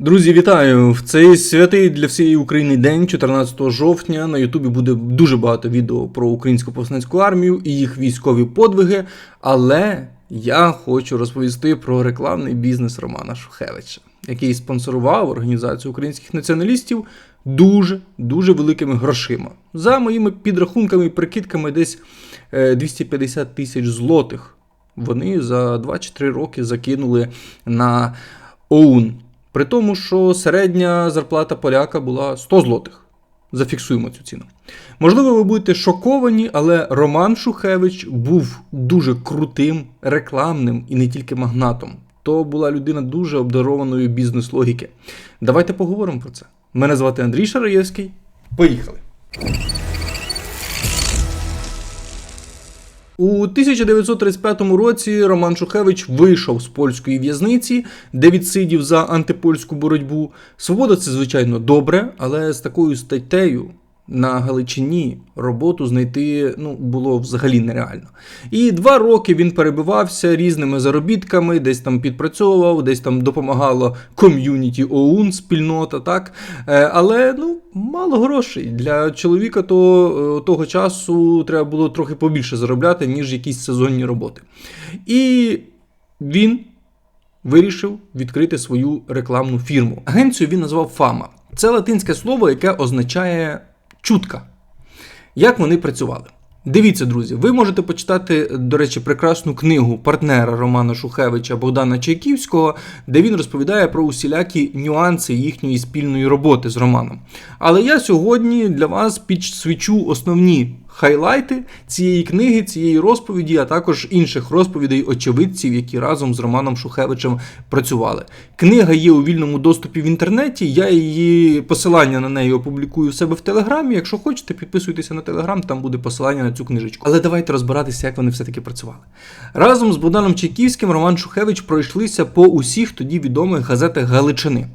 Друзі, вітаю! В цей святий для всієї України день, 14 жовтня, на Ютубі буде дуже багато відео про українську повстанську армію і їх військові подвиги. Але я хочу розповісти про рекламний бізнес Романа Шухевича, який спонсорував організацію українських націоналістів дуже дуже великими грошима. За моїми підрахунками і прикидками, десь е, 250 тисяч злотих. Вони за 2 чи 3 роки закинули на ОУН. При тому, що середня зарплата поляка була 100 злотих. Зафіксуємо цю ціну. Можливо, ви будете шоковані, але Роман Шухевич був дуже крутим, рекламним і не тільки магнатом. То була людина дуже обдарованої бізнес-логіки. Давайте поговоримо про це. Мене звати Андрій Шараєвський. Поїхали! У 1935 році Роман Шухевич вийшов з польської в'язниці, де відсидів за антипольську боротьбу. Свобода це, звичайно, добре, але з такою статтею на Галичині роботу знайти ну, було взагалі нереально. І два роки він перебивався різними заробітками, десь там підпрацьовував, десь там допомагало ком'юніті ОУН, спільнота, так. Е, Але ну, мало грошей. Для чоловіка то, е, того часу треба було трохи побільше заробляти, ніж якісь сезонні роботи. І він вирішив відкрити свою рекламну фірму. Агенцію він назвав Фама. Це латинське слово, яке означає чутка. Як вони працювали? Дивіться, друзі, ви можете почитати, до речі, прекрасну книгу партнера Романа Шухевича Богдана Чайківського, де він розповідає про усілякі нюанси їхньої спільної роботи з Романом. Але я сьогодні для вас підсвічу основні хайлайти цієї книги, цієї розповіді, а також інших розповідей очевидців, які разом з Романом Шухевичем працювали. Книга є у вільному доступі в інтернеті. Я її посилання на неї опублікую в себе в телеграмі. Якщо хочете, підписуйтеся на телеграм, там буде посилання на цю книжечку. Але давайте розбиратися, як вони все-таки працювали. Разом з Богданом Чайківським Роман Шухевич пройшлися по усіх тоді відомих газетах Галичини.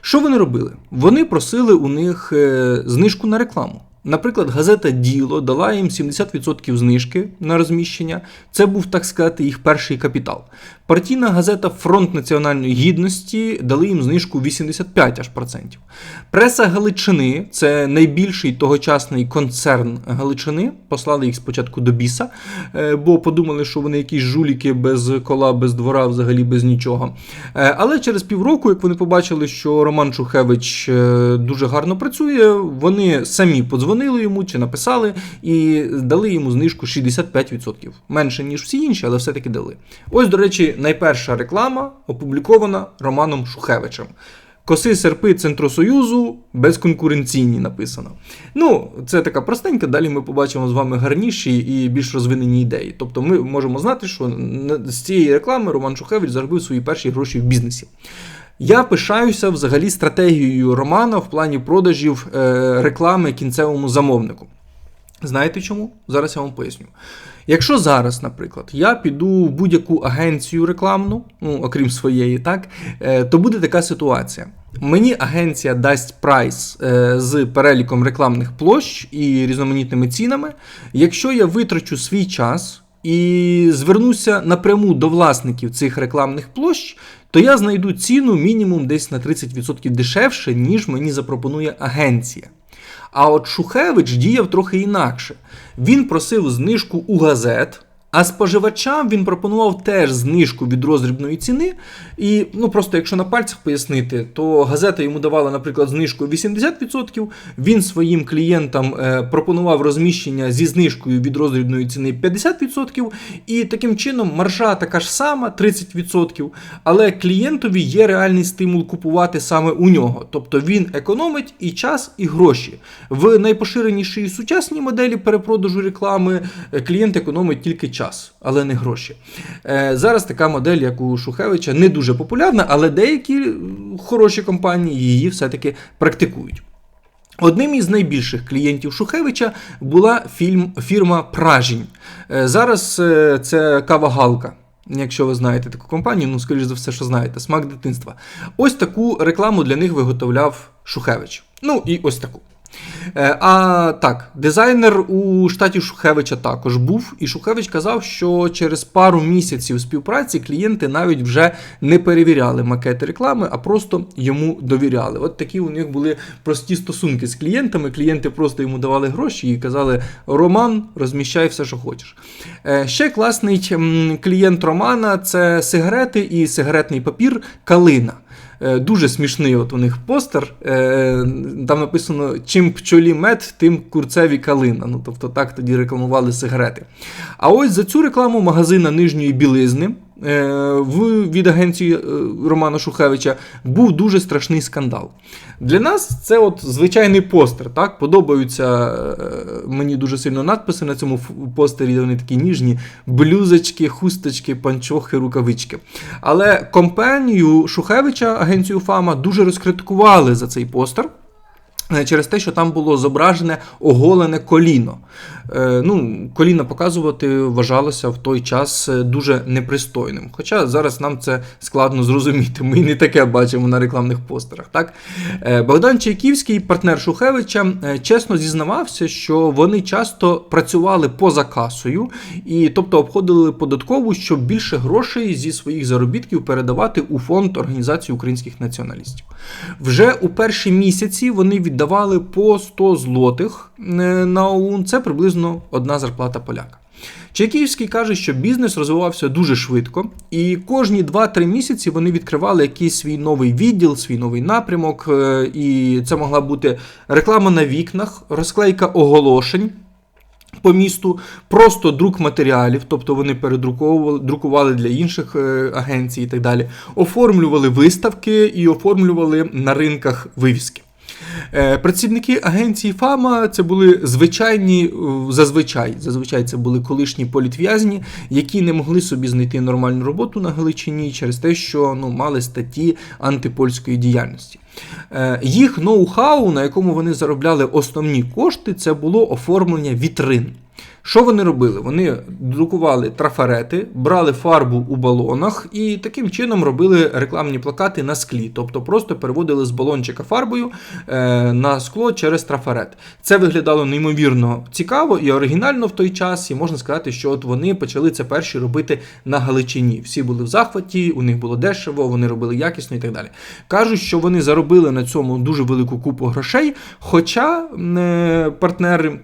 Що вони робили? Вони просили у них е, знижку на рекламу. Наприклад, газета Діло дала їм 70% знижки на розміщення. Це був, так сказати, їх перший капітал. Партійна газета Фронт національної гідності дали їм знижку 85 аж процентів. Преса Галичини це найбільший тогочасний концерн Галичини. Послали їх спочатку до біса, е, бо подумали, що вони якісь жуліки без кола, без двора, взагалі без нічого. Е, Але через півроку, як вони побачили, що Роман Шухевич е, дуже гарно працює, вони самі подзвонили йому чи написали і дали йому знижку 65%. Менше, ніж всі інші, але все-таки дали. Ось, до речі, найперша реклама опублікована Романом Шухевичем. Коси серпи Центросоюзу безконкуренційні написано. Ну, це така простенька. Далі ми побачимо з вами гарніші і більш розвинені ідеї. Тобто ми можемо знати, що з цієї реклами Роман Шухевич заробив свої перші гроші в бізнесі. Я пишаюся взагалі стратегією Романа в плані продажів е, реклами кінцевому замовнику. Знаєте чому? Зараз я вам поясню. Якщо зараз, наприклад, я піду в будь-яку агенцію рекламну, ну окрім своєї, так, е, то буде така ситуація. Мені агенція дасть прайс е, з переліком рекламних площ і різноманітними цінами. Якщо я витрачу свій час і звернуся напряму до власників цих рекламних площ, то я знайду ціну мінімум десь на 30% дешевше, ніж мені запропонує агенція. А от Шухевич діяв трохи інакше. Він просив знижку у газет, а споживачам він пропонував теж знижку від роздрібної ціни. І ну просто якщо на пальцях пояснити, то газета йому давала, наприклад, знижку 80%. Він своїм клієнтам е, пропонував розміщення зі знижкою від роздрібної ціни 50%. І таким чином маржа така ж сама 30%, але клієнтові є реальний стимул купувати саме у нього. Тобто він економить і час, і гроші. В найпоширенішій сучасній моделі перепродажу реклами е, клієнт економить тільки час, але не гроші. Е, Зараз така модель, як у Шухевича, не дуже популярна, але деякі хороші компанії її все-таки практикують. Одним із найбільших клієнтів Шухевича була фільм, фірма Пражінь. Е, Зараз е, це кава Галка. Якщо ви знаєте таку компанію, ну скоріш за все, що знаєте, смак дитинства. Ось таку рекламу для них виготовляв Шухевич. Ну і ось таку. Е, А так, дизайнер у штаті Шухевича також був, і Шухевич казав, що через пару місяців співпраці клієнти навіть вже не перевіряли макети реклами, а просто йому довіряли. От такі у них були прості стосунки з клієнтами. Клієнти просто йому давали гроші і казали: Роман, розміщай все, що хочеш. Е, Ще класний клієнт Романа це сигарети і сигаретний папір Калина. Е, Дуже смішний от у них постер. Е, Там написано: чим пчолі мед, тим курцеві калина. Ну, тобто так тоді рекламували сигарети. А ось за цю рекламу магазина нижньої білизни в, від агенції е, Романа Шухевича був дуже страшний скандал. Для нас це от звичайний постер. Так? Подобаються е, мені дуже сильно надписи на цьому постері, вони такі ніжні: блюзочки, хусточки, панчохи, рукавички. Але компанію Шухевича, агенцію Фама, дуже розкритикували за цей постер. Е, Через те, що там було зображене оголене коліно. Е, ну, коліна показувати вважалося в той час е, дуже непристойним. Хоча зараз нам це складно зрозуміти. Ми не таке бачимо на рекламних постерах. Так? Богдан Чайківський, партнер Шухевича, чесно зізнавався, що вони часто працювали поза касою, і тобто обходили податкову, щоб більше грошей зі своїх заробітків передавати у фонд Організації українських націоналістів. Вже у перші місяці вони віддавали по 100 злотих е, на ОУН. Це приблизно одна зарплата поляка. Чайківський каже, що бізнес розвивався дуже швидко, і кожні 2-3 місяці вони відкривали якийсь свій новий відділ, свій новий напрямок. е, І це могла бути реклама на вікнах, розклейка оголошень. По місту просто друк матеріалів, тобто вони передруковували друкували для інших е, агенцій і так далі, оформлювали виставки і оформлювали на ринках вивіски. Е, Працівники агенції ФАМА це були звичайні, е, зазвичай, зазвичай це були колишні політв'язні, які не могли собі знайти нормальну роботу на Галичині через те, що ну, мали статті антипольської діяльності. Е, Їх ноу-хау, на якому вони заробляли основні кошти, це було оформлення вітрин. Що вони робили? Вони друкували трафарети, брали фарбу у балонах і таким чином робили рекламні плакати на склі, тобто просто переводили з балончика фарбою е, на скло через трафарет. Це виглядало неймовірно цікаво і оригінально в той час, і можна сказати, що от вони почали це перші робити на Галичині. Всі були в захваті, у них було дешево, вони робили якісно і так далі. Кажуть, що вони заробили на цьому дуже велику купу грошей, хоча е, партнери.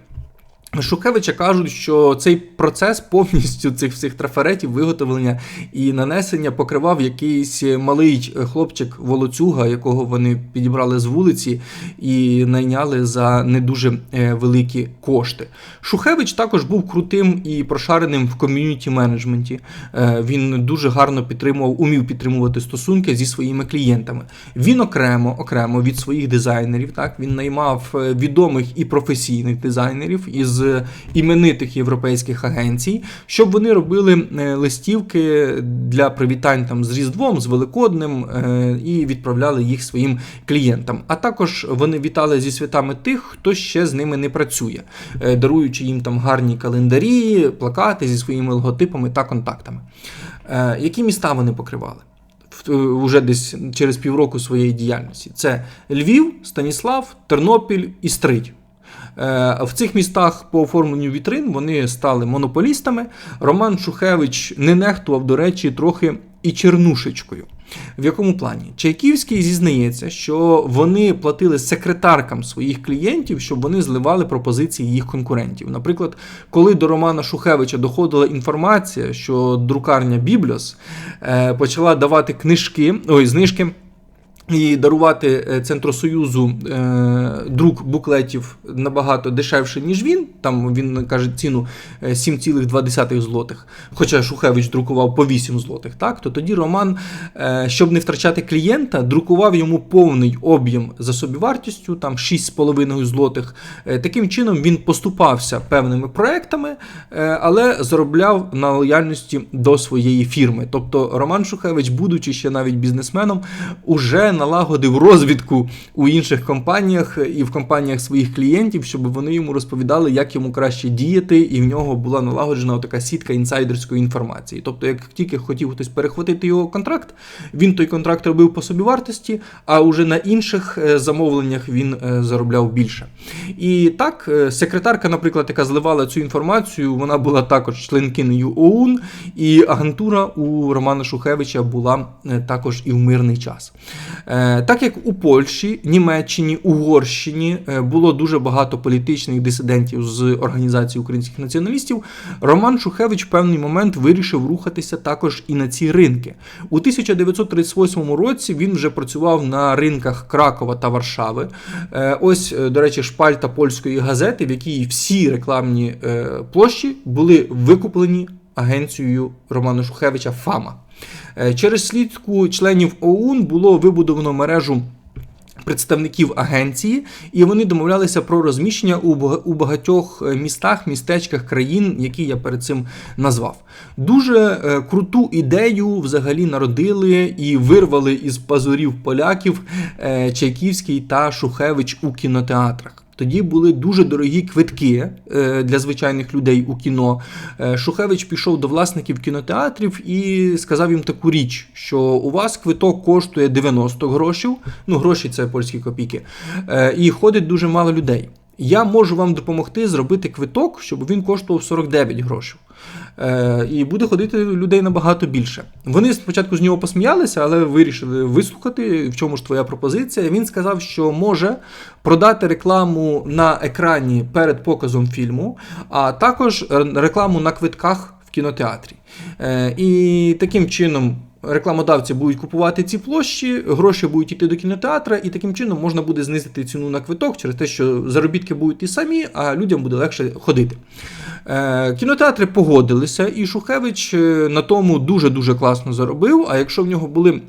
Шухевича кажуть, що цей процес повністю цих всіх трафаретів, виготовлення і нанесення покривав якийсь малий хлопчик волоцюга, якого вони підібрали з вулиці і найняли за не дуже е, великі кошти. Шухевич також був крутим і прошареним в ком'юніті менеджменті. Е, Він дуже гарно підтримував, умів підтримувати стосунки зі своїми клієнтами. Він окремо, окремо від своїх дизайнерів, так він наймав е, відомих і професійних дизайнерів із іменитих європейських агенцій, щоб вони робили е, листівки для привітань там з Різдвом, з Великоднем е, і відправляли їх своїм клієнтам. А також вони вітали зі святами тих, хто ще з ними не працює, е, даруючи їм там гарні календарі, плакати зі своїми логотипами та контактами. Які міста вони покривали? Уже десь через півроку своєї діяльності. Це Львів, Станіслав, Тернопіль і Стрий. Е, В цих містах по оформленню вітрин вони стали монополістами. Роман Шухевич не нехтував, до речі, трохи і чернушечкою. В якому плані? Чайківський зізнається, що вони платили секретаркам своїх клієнтів, щоб вони зливали пропозиції їх конкурентів. Наприклад, коли до Романа Шухевича доходила інформація, що друкарня Бібліос е, почала давати книжки, ой, знижки. І дарувати е, Центросоюзу е, друк буклетів набагато дешевше, ніж він. Там він каже ціну е, 7,2 злотих. Хоча Шухевич друкував по 8 злотих. Так, то тоді Роман, е, щоб не втрачати клієнта, друкував йому повний об'єм за собівартістю, там 6,5 злотих. Е, таким чином він поступався певними проектами, е, але заробляв на лояльності до своєї фірми. Тобто Роман Шухевич, будучи ще навіть бізнесменом, уже налагодив розвідку у інших компаніях і в компаніях своїх клієнтів, щоб вони йому розповідали, як йому краще діяти, і в нього була налагоджена така сітка інсайдерської інформації. Тобто, як тільки хотів хтось перехватити його контракт, він той контракт робив по собі вартості, а уже на інших е, замовленнях він е, заробляв більше. І так, е, секретарка, наприклад, яка зливала цю інформацію, вона була також членкинею ОУН, і агентура у Романа Шухевича була також і в мирний час. Е, Так як у Польщі, Німеччині, Угорщині е, було дуже багато політичних дисидентів з організації українських націоналістів, Роман Шухевич в певний момент вирішив рухатися також і на ці ринки. У 1938 році він вже працював на ринках Кракова та Варшави. Е, Ось, до речі, шпальта польської газети, в якій всі рекламні площі були викуплені агенцією Романа Шухевича ФАМА. Е, Через слідку членів ОУН було вибудовано мережу представників агенції, і вони домовлялися про розміщення у бага- у багатьох е, містах, містечках країн, які я перед цим назвав. Дуже е, круту ідею взагалі народили і вирвали із пазурів поляків Чайківський та Шухевич у кінотеатрах. Тоді були дуже дорогі квитки е, для звичайних людей у кіно. Е, Шухевич пішов до власників кінотеатрів і сказав їм таку річ, що у вас квиток коштує 90 грошів, ну гроші це польські копійки, е, і ходить дуже мало людей. Я можу вам допомогти зробити квиток, щоб він коштував 49 грошей. Е, і буде ходити людей набагато більше. Вони спочатку з нього посміялися, але вирішили вислухати, в чому ж твоя пропозиція. Він сказав, що може продати рекламу на екрані перед показом фільму, а також рекламу на квитках в кінотеатрі. Е, І таким чином. Рекламодавці будуть купувати ці площі, гроші будуть йти до кінотеатра, і таким чином можна буде знизити ціну на квиток через те, що заробітки будуть ті самі, а людям буде легше ходити. Е, Кінотеатри погодилися, і Шухевич е, на тому дуже-дуже класно заробив. А якщо в нього були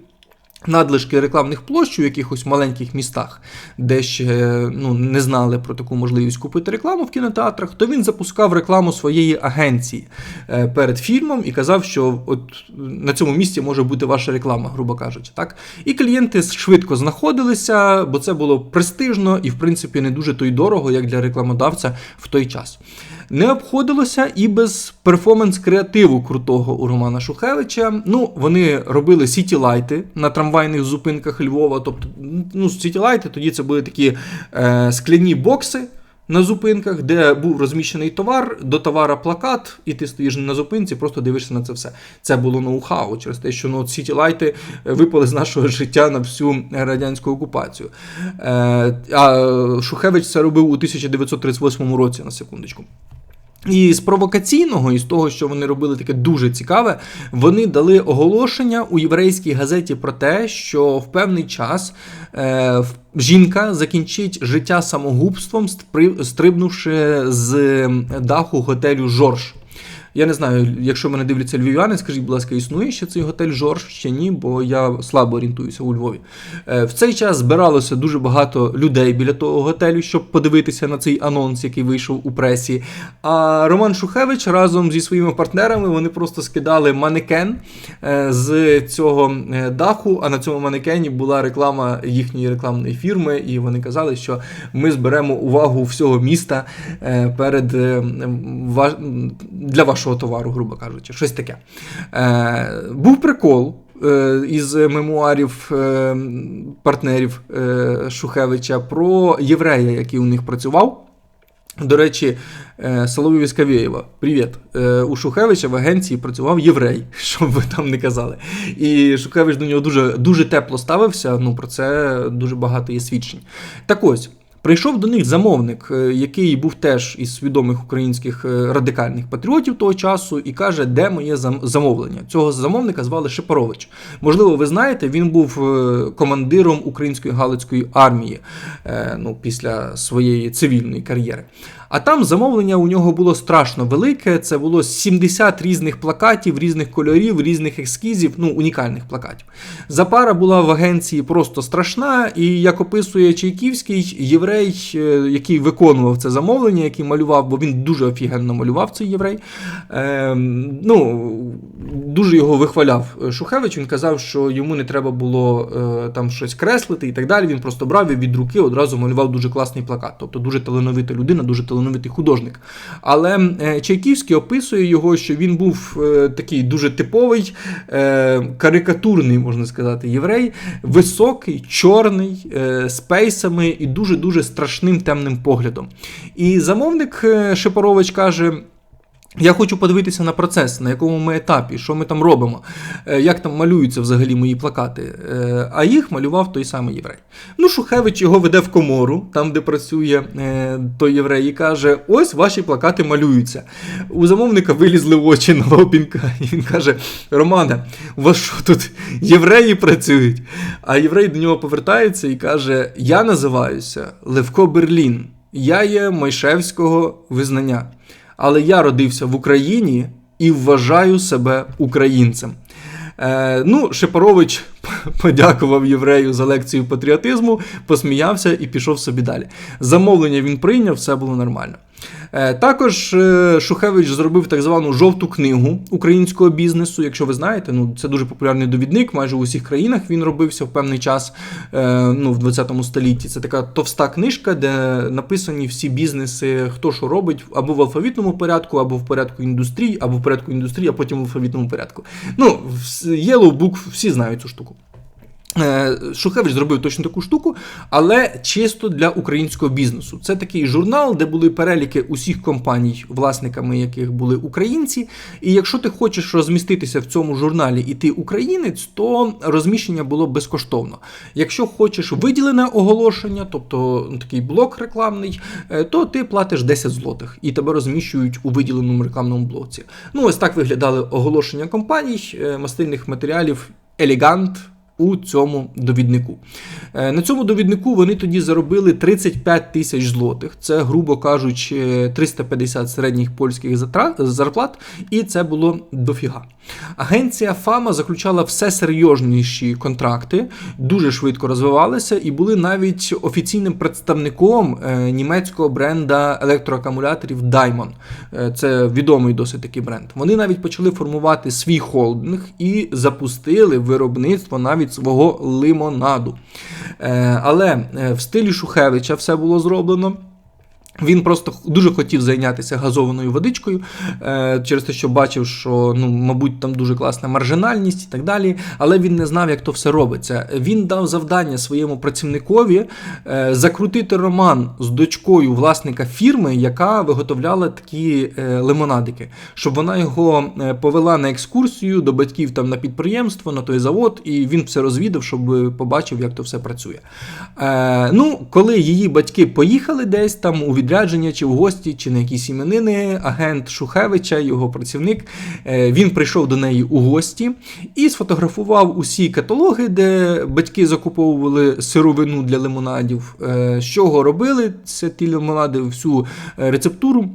надлишки рекламних площ у якихось маленьких містах, де ще ну, не знали про таку можливість купити рекламу в кінотеатрах, то він запускав рекламу своєї агенції е, перед фільмом і казав, що от на цьому місці може бути ваша реклама, грубо кажучи. Так? І клієнти швидко знаходилися, бо це було престижно і, в принципі, не дуже то й дорого, як для рекламодавця в той час. Не обходилося і без перформанс-креативу крутого у Романа Шухевича. Ну, вони робили сіті-лайти на трамвайних зупинках Львова. Тобто, ну, сіті-лайти тоді це були такі е, скляні бокси. На зупинках, де був розміщений товар, до товара плакат, і ти стоїш на зупинці, просто дивишся на це все. Це було ноу-хау через те, що ну, сіті лайти випали з нашого життя на всю радянську окупацію. Е, а Шухевич це робив у 1938 році, на секундочку. І з провокаційного, і з того, що вони робили таке дуже цікаве, вони дали оголошення у єврейській газеті про те, що в певний час е, жінка закінчить життя самогубством, стрибнувши з даху готелю Жорж. Я не знаю, якщо мене дивляться львів'яни, скажіть, будь ласка, існує ще цей готель Жорж ще ні, бо я слабо орієнтуюся у Львові. Е, В цей час збиралося дуже багато людей біля того готелю, щоб подивитися на цей анонс, який вийшов у пресі. А Роман Шухевич разом зі своїми партнерами вони просто скидали манекен е, з цього е, даху. А на цьому манекені була реклама їхньої рекламної фірми, і вони казали, що ми зберемо увагу всього міста перед для вашого товару, грубо кажучи, щось таке. Е, Був прикол. е, Із мемуарів е, партнерів е, Шухевича про єврея, який у них працював. До речі, е, Соловій Віскавєєва, привіт. Е, У Шухевича в агенції працював єврей, щоб ви там не казали. І Шухевич до нього дуже, дуже тепло ставився. Ну про це дуже багато є свідчень. Так ось. Прийшов до них замовник, е, який був теж із свідомих українських е, радикальних патріотів того часу, і каже, де моє замовлення. Цього замовника звали Шепарович. Можливо, ви знаєте, він був е, командиром української галицької армії ну, після своєї цивільної кар'єри. А там замовлення у нього було страшно велике. Це було 70 різних плакатів, різних кольорів, різних ескізів, ну унікальних плакатів. Запара була в агенції просто страшна, і як описує Чайківський, єврей, е, який виконував це замовлення, який малював, бо він дуже офігенно малював цей єврей. Е, ну, дуже його вихваляв е, Шухевич. Він казав, що йому не треба було е, там щось креслити і так далі. Він просто брав і від руки одразу малював дуже класний плакат. Тобто дуже талановита людина, дуже талановитий художник. Але е, Чайківський описує його, що він був е, такий дуже типовий, е, карикатурний, можна сказати, єврей, високий, чорний, з пейсами і дуже дуже страшним темним поглядом. І замовник Шепорович каже. Я хочу подивитися на процес, на якому ми етапі, що ми там робимо, е, як там малюються взагалі мої плакати. Е, А їх малював той самий єврей. Ну, Шухевич його веде в комору, там, де працює е, той єврей, і каже: ось ваші плакати малюються. У замовника вилізли очі на лобінка, і він каже: Романе, у вас що тут євреї працюють? А єврей до нього повертається і каже: Я називаюся Левко Берлін, я є Майшевського визнання але я родився в Україні і вважаю себе українцем. Е, ну, Шепарович подякував єврею за лекцію патріотизму, посміявся і пішов собі далі. Замовлення він прийняв, все було нормально. Е, також е, Шухевич зробив так звану жовту книгу українського бізнесу. Якщо ви знаєте, ну це дуже популярний довідник. Майже у усіх країнах він робився в певний час е, ну, в 20 столітті. Це така товста книжка, де написані всі бізнеси, хто що робить, або в алфавітному порядку, або в порядку індустрії, або в порядку індустрії, а потім в алфавітному порядку. Ну, Yellow Book, всі знають цю штуку. Е, Шухевич зробив точно таку штуку, але чисто для українського бізнесу. Це такий журнал, де були переліки усіх компаній, власниками яких були українці. І якщо ти хочеш розміститися в цьому журналі і ти українець, то розміщення було безкоштовно. Якщо хочеш виділене оголошення, тобто ну, такий блок рекламний, е, то ти платиш 10 злотих і тебе розміщують у виділеному рекламному блоці. Ну, ось так виглядали оголошення компаній, е, мастильних матеріалів Елегант у цьому довіднику. Е, на цьому довіднику вони тоді заробили 35 тисяч злотих. Це, грубо кажучи, 350 середніх польських зарплат, і це було дофіга. Агенція Фама заключала все серйозніші контракти, дуже швидко розвивалися і були навіть офіційним представником е, німецького бренда електроакумуляторів Daimon. Е, це відомий досить такий бренд. Вони навіть почали формувати свій холдинг і запустили виробництво навіть від свого лимонаду. Е, але е, в стилі Шухевича все було зроблено. Він просто дуже хотів зайнятися газованою водичкою е, через те, що бачив, що ну, мабуть, там дуже класна маржинальність і так далі. Але він не знав, як то все робиться. Він дав завдання своєму працівникові е, закрутити роман з дочкою власника фірми, яка виготовляла такі е, лимонадики, щоб вона його повела на екскурсію до батьків там на підприємство, на той завод, і він все розвідав, щоб побачив, як то все працює. Ну, коли її батьки поїхали десь там у відрядження, чи в гості, чи на якісь іменини. Агент Шухевича, його працівник, е, він прийшов до неї у гості і сфотографував усі каталоги, де батьки закуповували сировину для лимонадів, е, з чого робили це ті лимонади, всю рецептуру.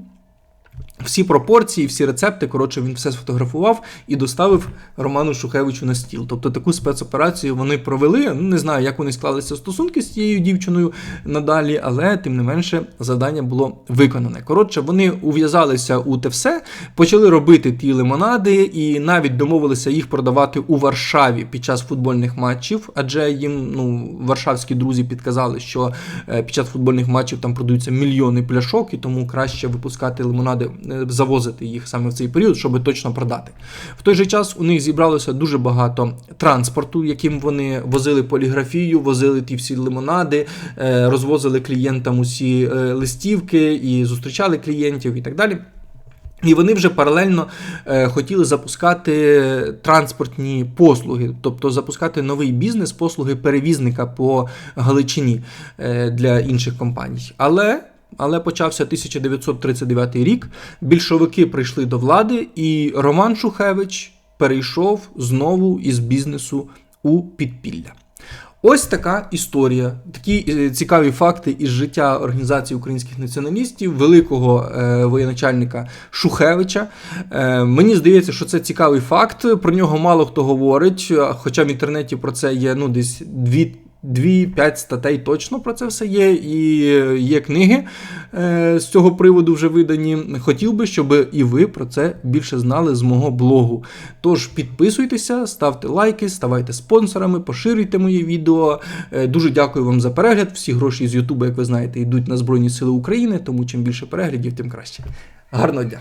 Всі пропорції, всі рецепти, коротше, він все сфотографував і доставив Роману Шухевичу на стіл. Тобто таку спецоперацію вони провели. Ну, не знаю, як вони склалися стосунки з цією дівчиною надалі, але тим не менше завдання було виконане. Коротше, вони ув'язалися у те все, почали робити ті лимонади і навіть домовилися їх продавати у Варшаві під час футбольних матчів, адже їм ну, варшавські друзі підказали, що е, під час футбольних матчів там продаються мільйони пляшок, і тому краще випускати лимонади. Е, завозити їх саме в цей період, щоб точно продати. В той же час у них зібралося дуже багато транспорту, яким вони возили поліграфію, возили ті всі лимонади, е, розвозили клієнтам усі е, листівки і зустрічали клієнтів і так далі. І вони вже паралельно хотіли запускати транспортні послуги, тобто запускати новий бізнес, послуги перевізника по Галичині для інших компаній. Але але почався 1939 рік. Більшовики прийшли до влади, і Роман Шухевич перейшов знову із бізнесу у підпілля. Ось така історія, такі е, цікаві факти із життя організації українських націоналістів, великого е, воєначальника Шухевича. Е, мені здається, що це цікавий факт. Про нього мало хто говорить, хоча в інтернеті про це є ну, десь дві 2-5 статей точно про це все є, і є книги е, з цього приводу вже видані. Хотів би, щоб і ви про це більше знали з мого блогу. Тож підписуйтеся, ставте лайки, ставайте спонсорами, поширюйте мої відео. Е, Дуже дякую вам за перегляд. Всі гроші з Ютуба, як ви знаєте, йдуть на Збройні Сили України, тому чим більше переглядів, тим краще. Гарного дня!